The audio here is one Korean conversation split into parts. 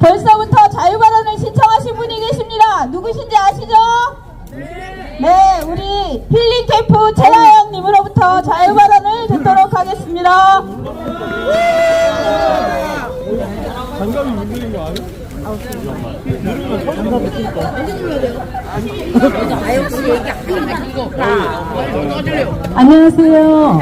벌써부터 자유발언을 신청하신 분이 계십니다. 누구신지 아시죠? 네, 우리 힐링 캠프 재하영님으로부터 자유발언을 듣도록 하겠습니다. 장갑이 문제인 거 아니야? 안녕하세요.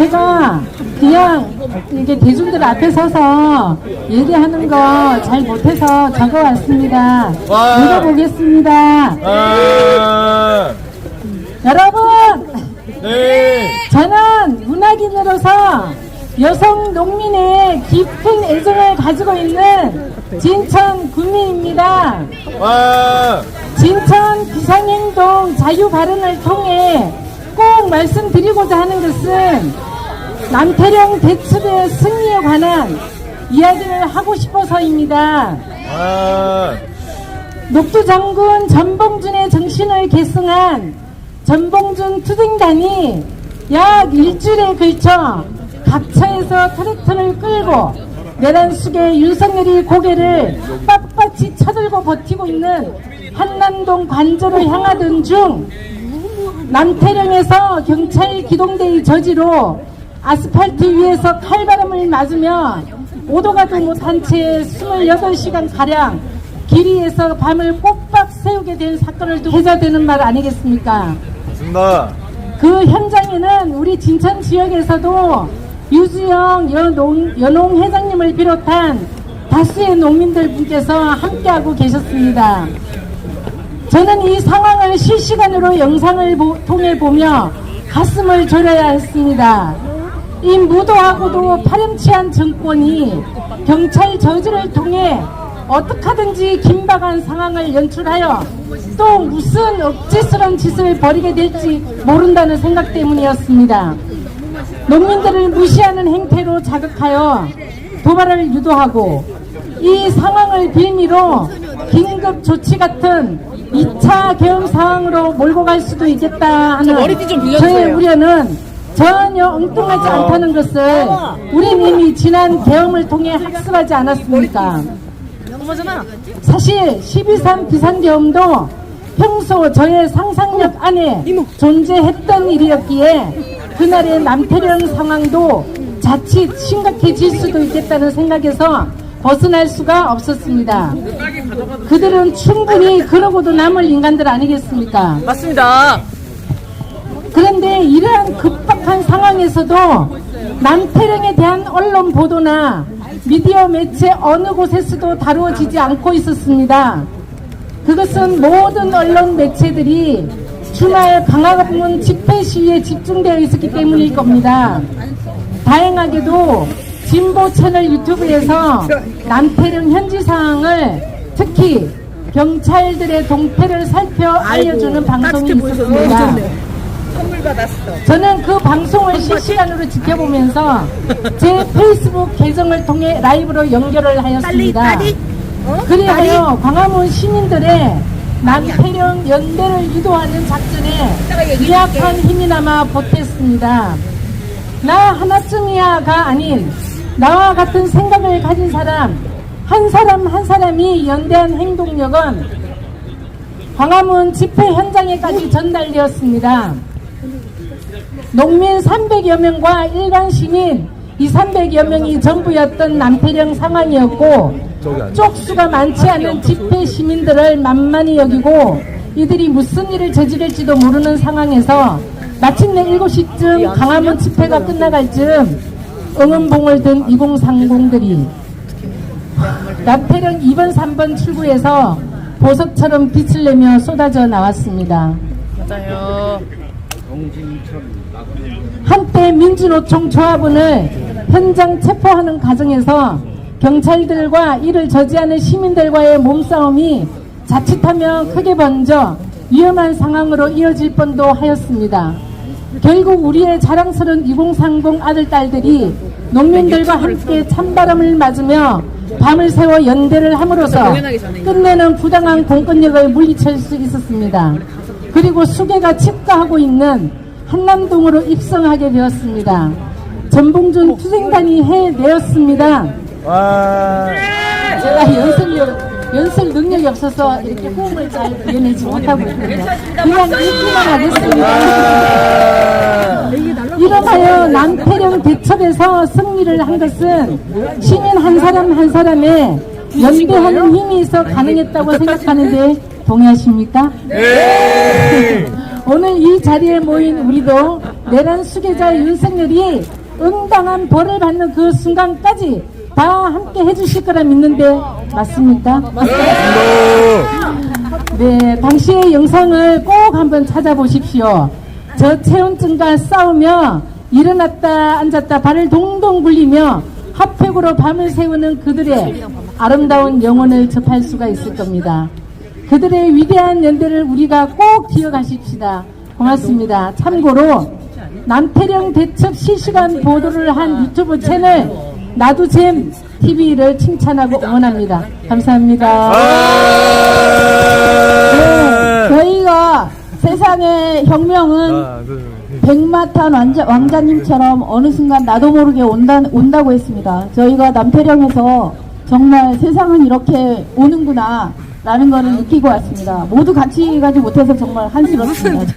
제가 그냥 이게 대중들 앞에 서서 얘기하는 거 잘 못해서 적어왔습니다. 와. 읽어보겠습니다. 아, 여러분, 네. 저는 문학인으로서 여성 농민의 깊은 애정을 가지고 있는 진천 군민입니다. 와, 진천 비상행동 자유 발언을 통해 꼭 말씀드리고자 하는 것은 남태령 대첩의 승리에 관한 이야기를 하고 싶어서입니다. 아, 녹두 장군 전봉준의 정신을 계승한 전봉준 투쟁단이 약 일주일에 걸쳐 각처에서 트랙터를 끌고 내란 속에 윤석열이 고개를 빳빳이 쳐들고 버티고 있는 한남동 관저를 향하던 중 남태령에서 경찰 기동대의 저지로 아스팔트 위에서 칼바람을 맞으며 오도가도 못한 채 28시간 가량 길이에서 밤을 꼬박 세우게 된 사건을 두고 해자되는 말 아니겠습니까? 맞습니다. 그 현장에는 우리 진천 지역에서도 유주영 여농, 여농 회장님을 비롯한 다수의 농민들 분께서 함께하고 계셨습니다. 저는 이 상황을 실시간으로 영상을 보- 통해 보며 가슴을 졸여야 했습니다. 이 무도하고도 파렴치한 정권이 경찰 저지를 통해 어떻게 하든지 긴박한 상황을 연출하여 또 무슨 억지스러운 짓을 벌이게 될지 모른다는 생각 때문이었습니다. 농민들을 무시하는 행태로 자극하여 도발을 유도하고 이 상황을 빌미로 긴급 조치 같은 2차 계엄 상황으로 몰고 갈 수도 있겠다 하는 저의 우려는 전혀 엉뚱하지 않다는 것을 우린 이미 지난 계엄을 통해 학습하지 않았습니까? 사실 12.3 비상계엄도 평소 저의 상상력 안에 존재했던 일이었기에 그날의 남태령 상황도 자칫 심각해질 수도 있겠다는 생각에서 벗어날 수가 없었습니다. 그들은 충분히 그러고도 남을 인간들 아니겠습니까? 맞습니다. 그런데 이러한 급박한 상황에서도 남태령에 대한 언론 보도나 미디어 매체 어느 곳에서도 다루어지지 않고 있었습니다. 그것은 모든 언론 매체들이 주말 강화문 집회 시위에 집중되어 있었기 때문일 겁니다. 다행하게도 진보 채널 유튜브에서 남태령 현지 상황을 특히 경찰들의 동태를 살펴 알려주는 방송이 있었습니다. 선물 받았어. 저는 그 방송을 실시간으로 지켜보면서 제 페이스북 계정을 통해 라이브로 연결을 하였습니다. 그리하여 광화문 시민들의 남태령 연대를 유도하는 작전에 미약한 힘이나마 보탰습니다. 나 하나쯤이야가 아닌 나와 같은 생각을 가진 사람 한 사람 한 사람이 연대한 행동력은 광화문 집회 현장에까지 전달되었습니다. 농민 300여 명과 일반 시민 2, 300여 명이 전부였던 남태령 상황이었고 쪽수가 많지 않은 집회 시민들을 만만히 여기고 이들이 무슨 일을 저지를지도 모르는 상황에서 마침내 7시쯤 강화문 집회가 끝나갈 즈음 응원봉을 든 2030들이 남태령 2번 3번 출구에서 보석처럼 빛을 내며 쏟아져 나왔습니다. 맞아요. 한때 민주노총 조합원을 현장 체포하는 과정에서 경찰들과 이를 저지하는 시민들과의 몸싸움이 자칫하면 크게 번져 위험한 상황으로 이어질 뻔도 하였습니다. 결국 우리의 자랑스러운 2030 아들, 딸들이 농민들과 함께 찬바람을 맞으며 밤을 새워 연대를 함으로써 끝내는 부당한 공권력을 물리칠 수 있었습니다. 그리고 수계가 집가하고 있는 한남동으로 입성하게 되었습니다. 전봉준 투쟁단이 해내었습니다. 와. 제가 연습력, 연습 능력이 없어서 이렇게 호흡을 잘 이어내지 못하고 있거든요. 그냥 읽기만 하겠습니다. 아. 이름하여 남태령 대첩에서 승리를 한 것은 시민 한 사람 한 사람의 연대하는 힘이 있어 가능했다고 생각하는데 동의하십니까? 네. 오늘 이 자리에 모인 우리도 내란 수계자 윤석열이 응당한 벌을 받는 그 순간까지 다 함께 해주실 거라 믿는데 맞습니까? 네, 당시의 영상을 꼭 한번 찾아보십시오. 저 체온증과 싸우며 일어났다 앉았다 발을 동동 굴리며 핫팩으로 밤을 새우는 그들의 아름다운 영혼을 접할 수가 있을 겁니다. 그들의 위대한 연대를 우리가 꼭 기억하십시다. 고맙습니다. 참고로 남태령 대첩 실시간 보도를 한 유튜브 채널 나도잼 TV를 칭찬하고 응원합니다. 감사합니다. 네, 아. 저희가 세상의 혁명은 하나, 둘, 셋. 백마탄 왕자, 왕자님처럼 어느 순간 나도 모르게 온다, 온다고 했습니다. 저희가 남태령에서 정말 세상은 이렇게 오는구나 라는 거를 느끼고 왔습니다. 모두 같이 가지 못해서 정말 한스럽습니다.